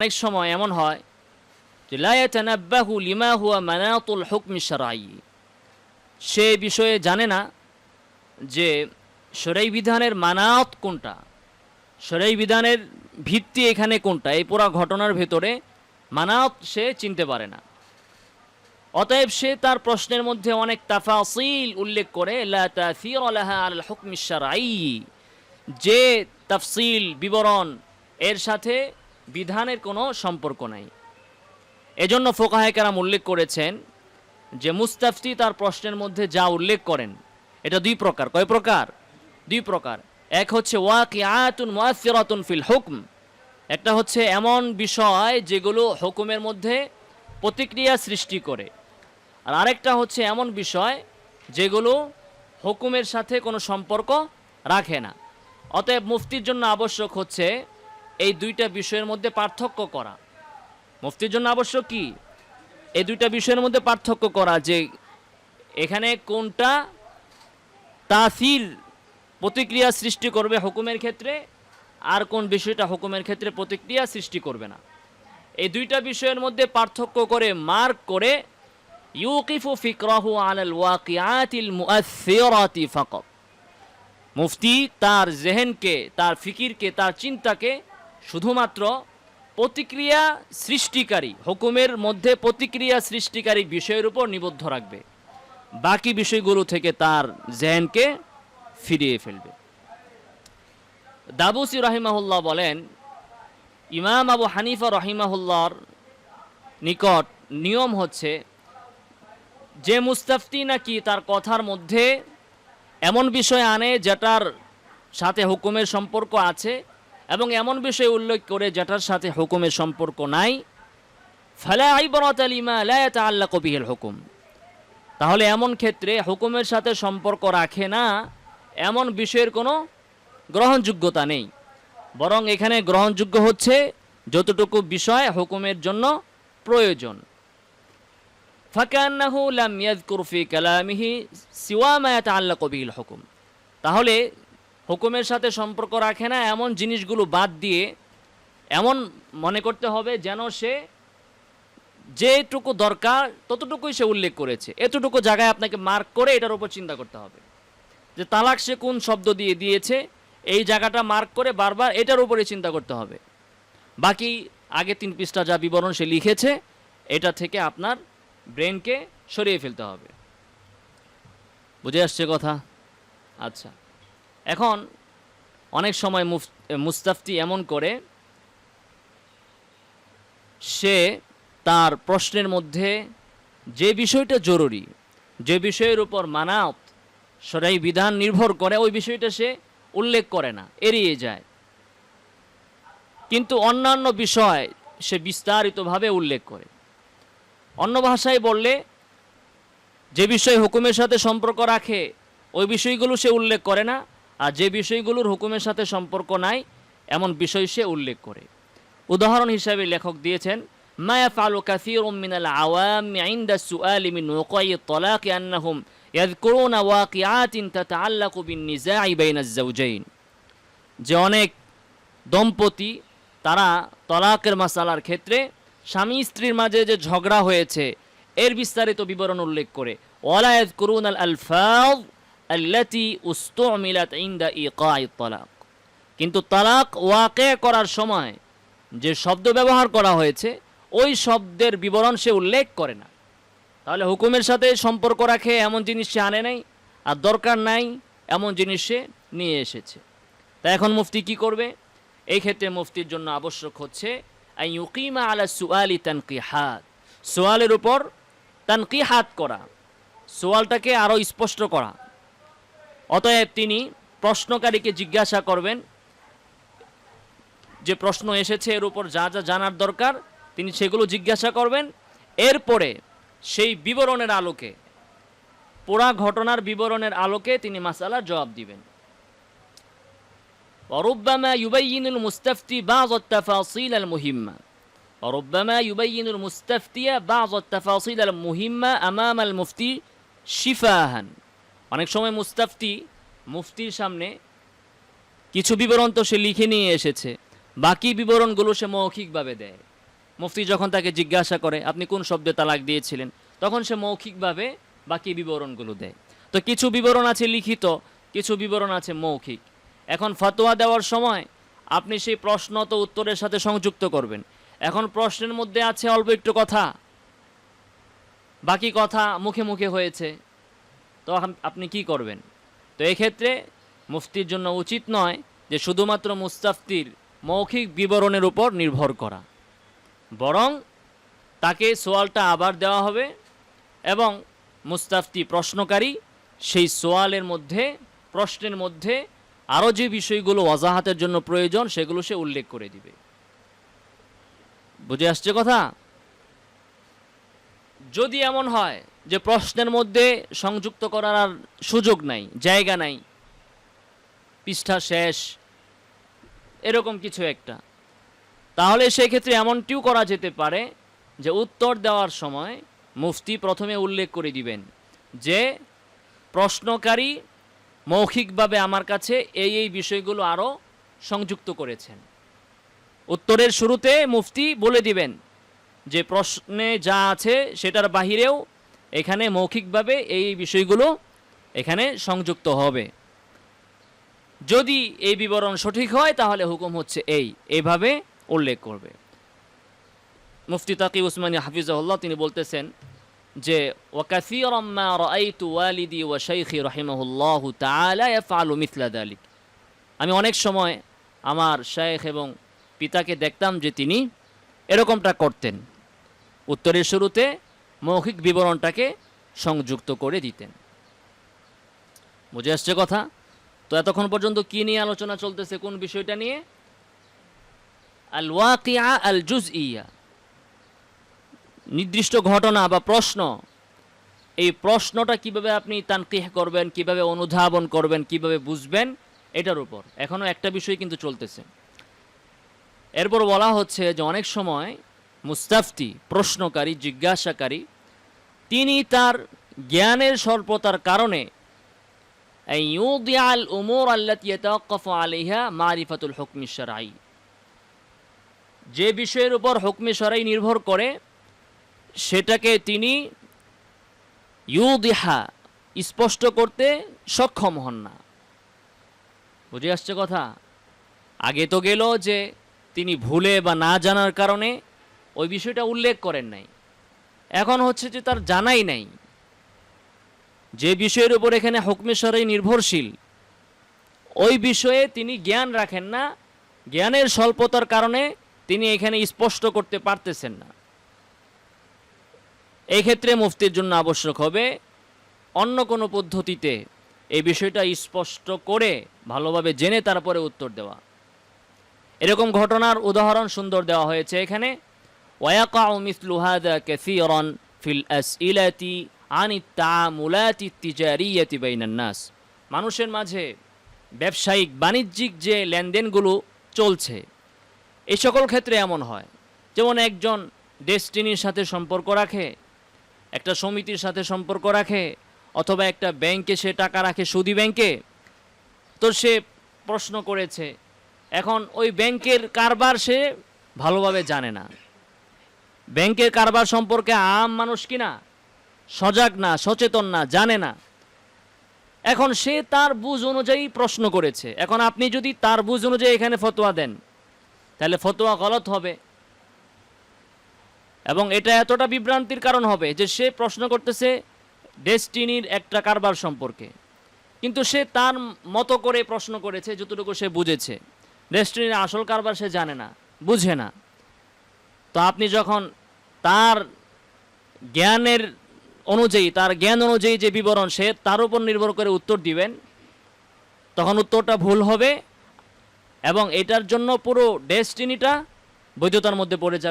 অনেক সময় এমন হয় সে বিষয়ে জানে না যে সরাই বিধানের মানাত কোনটা? সরাই বিধানের ভিত্তি এখানে কোনটা? এই পুরা ঘটনার ভেতরে মানাত সে চিনতে পারে না। অতএব সে তার প্রশ্নের মধ্যে অনেক তাফাসিল উল্লেখ করে আল যে তাফসিল, বিবরণ এর সাথে বিধানের কোনো সম্পর্ক নাই। এজন্য ফোকাহে কেরাম উল্লেখ করেছেন যে মুস্তাফতি তার প্রশ্নের মধ্যে যা উল্লেখ করেন, এটা দুই প্রকার। কয় প্রকার? দুই প্রকার। এক হচ্ছে, ওয়াকিআতুন মুআসসিরাতুন ফিল হুকম একটা হচ্ছে, এমন বিষয় যেগুলো হুকুমের মধ্যে প্রতিক্রিয়া সৃষ্টি করে আর আরেকটা হচ্ছে, এমন বিষয় যেগুলো হুকুমের সাথে কোনো সম্পর্ক রাখে না অতএব মুফতির জন্য আবশ্যক হচ্ছে এই দুইটা বিষয়ের মধ্যে পার্থক্য করা। মুফতির জন্য আবশ্যক কি? এই দুইটা বিষয়ের মধ্যে পার্থক্য করা যে এখানে কোনটা তাসিল প্রতিক্রিয়া সৃষ্টি করবে হুকুমের ক্ষেত্রে আর কোন বিষয়টা হুকুমের ক্ষেত্রে প্রতিক্রিয়া সৃষ্টি করবে না। এই দুইটা বিষয়ের মধ্যে পার্থক্য করে মার্ক করে ইউকিফু ফিকরাহু আলাল ওয়াকিআতিল মুআসসিরাতি ফাকাত। মুফতি তার জেহেনকে, তার ফিকিরকে, তার চিন্তাকে শুধুমাত্র প্রতিক্রিয়া সৃষ্টিকারী, হুকুমের মধ্যে প্রতিক্রিয়া সৃষ্টিকারী বিষয়ের উপর নিবদ্ধ রাখবে। বাকি বিষয়গুলো থেকে তার জেহেনকে ফিরিয়ে ফেলবে। দাবুসি রহিমাহুল্লাহ বলেন, ইমাম আবু হানিফা রহিমাহুল্লাহর নিকট নিয়ম হচ্ছে, যে মুস্তাফতি নাকি তার কথার মধ্যে এমন বিষয় আনে যেটার সাথে হুকুমের সম্পর্ক আছে এবং এমন বিষয় উল্লেখ করে যেটার সাথে হুকুমের সম্পর্ক নাই, ফালা আইবরাত আলিমা লা ইয়াতাআল্লাকু বিহিল হুকুম। তাহলে এমন ক্ষেত্রে হুকুমের সাথে সম্পর্ক রাখে না, এমন বিষয়ের কোনো গ্রহণযোগ্যতা নেই। বরং এখানে গ্রহণযোগ্য হচ্ছে যতটুকু বিষয় হুকুমের জন্য প্রয়োজন। ফাকান্নাহু লাম ইয়াযকুর ফি কালামিহি সিওয়া মা ইয়াতাআল্লাকু বিহিল হুকুম। তাহলে হুকুমের সাথে সম্পর্ক রাখে না, এমন জিনিসগুলো বাদ দিয়ে এমন মনে করতে হবে যেন সে যেটুকু দরকার ততটুকুই সে উল্লেখ করেছে। এতটুকু জায়গায় আপনাকে মার্ক করে এটার উপর চিন্তা করতে হবে। যে তালাক সে কোন শব্দ দিয়ে দিয়েছে, এই জায়গাটা মার্ক করে বারবার এটার উপরে চিন্তা করতে হবে। বাকি আগে তিন পৃষ্ঠা যা বিবরণ সে লিখেছে, এটা থেকে আপনার ব্রেনকে সরিয়ে ফেলতে হবে। বুঝে আসছে কথা? আচ্ছা। এখন অনেক সময় মুস্তাফতি এমন করে, সে তার প্রশ্নের মধ্যে যে বিষয়টা জরুরি, যে বিষয়ের উপর মানাত সরাই বিধান নির্ভর করে, ওই বিষয়টা সে উল্লেখ করে না, এড়িয়ে যায়। কিন্তু অন্যান্য বিষয় সে বিস্তারিতভাবে উল্লেখ করে। অন্য ভাষায় বললে, যে বিষয় হুকুমের সাথে সম্পর্ক রাখে, ওই বিষয়গুলো সে উল্লেখ করে না আর যে বিষয়গুলোর হুকুমের সাথে সম্পর্ক নাই এমন বিষয় সে উল্লেখ করে উদাহরণ হিসাবে লেখক দিয়েছেন ما يفعل كثير من العوام عند السؤال من وقوع الطلاق أنهم يذكرون واقعات تتعلق بالنزاع بين الزوجين যে অনেক দম্পতি তারা তলাকের মাসালার ক্ষেত্রে স্বামী স্ত্রীর মাঝে যে ঝগড়া হয়েছে এর বিস্তারিত বিবরণ উল্লেখ করে ওয়ালা ইয়াযকুরুন আল আলফাজ আল্লাতি উস্তুমিলাত ইনদা ইকাই তালাক। কিন্তু তালাক ওয়াকে করার সময় যে শব্দ ব্যবহার করা হয়েছে, ওই শব্দের বিবরণ সে উল্লেখ করে না। তাহলে হুকুমের সাথে সম্পর্ক রাখে, এমন জিনিস সে আনে নাই, আর দরকার নাই, এমন জিনিস সে নিয়ে এসেছে। তা এখন মুফতি কি করবে? এই ক্ষেত্রে মুফতির জন্য আবশ্যক হচ্ছে ইউকিমা আলা সুয়ালি তানকিহাত। সোয়ালের উপর তানকি হাত করা সোয়ালটাকে আরও স্পষ্ট করা। অতএব তিনি প্রশ্নকারীকে জিজ্ঞাসা করবেন যে প্রশ্ন এসেছে এর উপর যা যা জানার দরকার তিনি সেগুলো জিজ্ঞাসা করবেন এরপরে সেই বিবরণের আলোকে পুরা ঘটনার বিবরণের আলোকে তিনি মাসালার জবাব দিবেন وربما يبين المستفتي بعض التفاصيل المهمة وربما يبين المستفتي بعض التفاصيل المهمة أمام المفتي شفاها অনেক সময় মুস্তাফতি মুফতির সামনে কিছু বিবরণ তো সে লিখে নিয়ে এসেছে। বাকি বিবরণগুলো সে মৌখিকভাবে দেয়। মুফতি যখন তাকে জিজ্ঞাসা করে, আপনি কোন শব্দে তালাক দিয়েছিলেন? তখন সে মৌখিকভাবে বাকি বিবরণগুলো দেয়। তো কিছু বিবরণ আছে লিখিত, কিছু বিবরণ আছে মৌখিক। এখন ফতোয়া দেওয়ার সময় আপনি সেই প্রশ্ন তো উত্তরের সাথে সংযুক্ত করবেন। এখন প্রশ্নের মধ্যে আছে অল্প একটু কথা। বাকি কথা মুখে মুখে হয়েছে। তো আপনি কি করবেন? তো এক্ষেত্রে মুফতির জন্য উচিত নয় যে শুধুমাত্র মুস্তাফতির মৌখিক বিবরণের উপর নির্ভর করা। বরং তাকে সোয়ালটা আবার দেওয়া হবে এবং মুস্তাফতি প্রশ্নকারী সেই সোয়ালের মধ্যে, প্রশ্নের মধ্যে আরও যে বিষয়গুলো ওয়াজাহাতের জন্য প্রয়োজন সেগুলো সে উল্লেখ করে দিবে। বুঝে আসছে কথা? যদি এমন হয় যে প্রশ্নের মধ্যে সংযুক্ত করার আর সুযোগ নাই, জায়গা নাই, পৃষ্ঠা শেষ, এরকম কিছু একটা। তাহলে সেক্ষেত্রে এমনটিও করা যেতে পারে যে উত্তর দেওয়ার সময় মুফতি প্রথমে উল্লেখ করে দিবেন যে প্রশ্নকারী মৌখিকভাবে আমার কাছে এই এই বিষয়গুলো আরও সংযুক্ত করেছেন। উত্তরের শুরুতে মুফতি বলে দিবেন যে প্রশ্নে যা আছে সেটার বাহিরেও এখানে মৌখিকভাবে এই বিষয়গুলো এখানে সংযুক্ত হবে। যদি এই বিবরণ সঠিক হয়, তাহলে হুকুম হচ্ছে এই, এভাবে উল্লেখ করবে। মুফতি তাকি উসমানী হাফিজাহুল্লাহ, তিনি বলতেছেন যে, ওয়াকাসিরাম মা রাআইতু ওয়ালিদি ওয়া শাইখি রাহিমাহুল্লাহু তাআলা ইয়াফআলু মিথলা যালিক আমি অনেক সময় আমার শেখ এবং পিতাকে দেখতাম যে তিনি এরকমটা করতেন। উত্তরের শুরুতে মৌখিক বিবরণটাকে সংযুক্ত করে দিতেন। বুঝে আসছে কথা? তো এতক্ষণ পর্যন্ত কি নিয়ে আলোচনা চলতেছে কোন বিষয়টা নিয়ে? আল ওয়াকিয়া আল জুজ ইয়া নির্দিষ্ট ঘটনা বা প্রশ্ন, এই প্রশ্নটা কীভাবে আপনি তানকিহ করবেন, কীভাবে অনুধাবন করবেন, কীভাবে বুঝবেন, এটার উপর। এখনও একটা বিষয় কিন্তু চলতেছে। এরপর বলা হচ্ছে যে অনেক সময় মুস্তাফতি, প্রশ্নকারী, জিজ্ঞাসাকারী, তিনি তার জ্ঞানের স্বল্পতার কারণে মারিফাতুল হুকমি সরাই যে বিষয়ের উপর হুকমি সরাই নির্ভর করে, সেটাকে তিনি ইউদিহা স্পষ্ট করতে সক্ষম হন না। বুঝে আসছে কথা? আগে তো গেল যে তিনি ভুলে বা না জানার কারণে ওই বিষয়টা উল্লেখ করেন নাই। এখন হচ্ছে যে তার জানাই নাই যে বিষয়ের উপর এখানে হুকমে শরাই নির্ভরশীল। ওই বিষয়ে তিনি জ্ঞান রাখেন না, জ্ঞানের স্বল্পতার কারণে তিনি এখানে স্পষ্ট করতে পারতেছেন না। এই ক্ষেত্রে মুফতির জন্য আবশ্যক হবে অন্য কোনো পদ্ধতিতে এই বিষয়টা স্পষ্ট করে, ভালোভাবে জেনে তারপরে উত্তর দেওয়া। এরকম ঘটনার উদাহরণ সুন্দর দেওয়া হয়েছে এখানে। ওয়াকাউ মিসলু হাদা কাসীরান ফিল আসইলাতি আন التعاملات التجارية بين الناس মানুষের মাঝে ব্যবসায়িক বাণিজ্যিক যে লেনদেনগুলো চলছে এই সকল ক্ষেত্রে এমন হয় যেমন একজন ডেস্টিনির সাথে সম্পর্ক রাখে একটা সমিতির সাথে সম্পর্ক রাখে অথবা একটা ব্যাংকে সে টাকা রাখে সুদি ব্যাংকে তো সে প্রশ্ন করেছে এখন ওই ব্যাংকের কারবার সে ভালোভাবে জানে না ব্যাংকের কারবার সম্পর্কে আম মানুষ কিনা সজাগ না, সচেতন না, জানে না। এখন সে তার বুঝ অনুযায়ী প্রশ্ন করেছে। এখন আপনি যদি তার বুঝ অনুযায়ী এখানে ফতোয়া দেন, তাহলে ফতোয়া গলত হবে। এবং এটা এতটা বিভ্রান্তির কারণ হবে যে সে প্রশ্ন করতেছে ডেস্টিনির একটা কারবার সম্পর্কে। কিন্তু সে তার মতো করে প্রশ্ন করেছে যতটুকু সে বুঝেছে। ডেস্টিনির আসল কারবার সে জানে না, বুঝে না। তো আপনি যখন তার জ্ঞানের অনুযায়ী, তার জ্ঞান অনুযায়ী যে বিবরণ, সে তার উপর নির্ভর করে উত্তর দিবেন। তখন উত্তরটা ভুল হবে এবং এটার জন্য পুরো ডেস্টিনিটা বৈধতার মধ্যে পড়ে যাবে।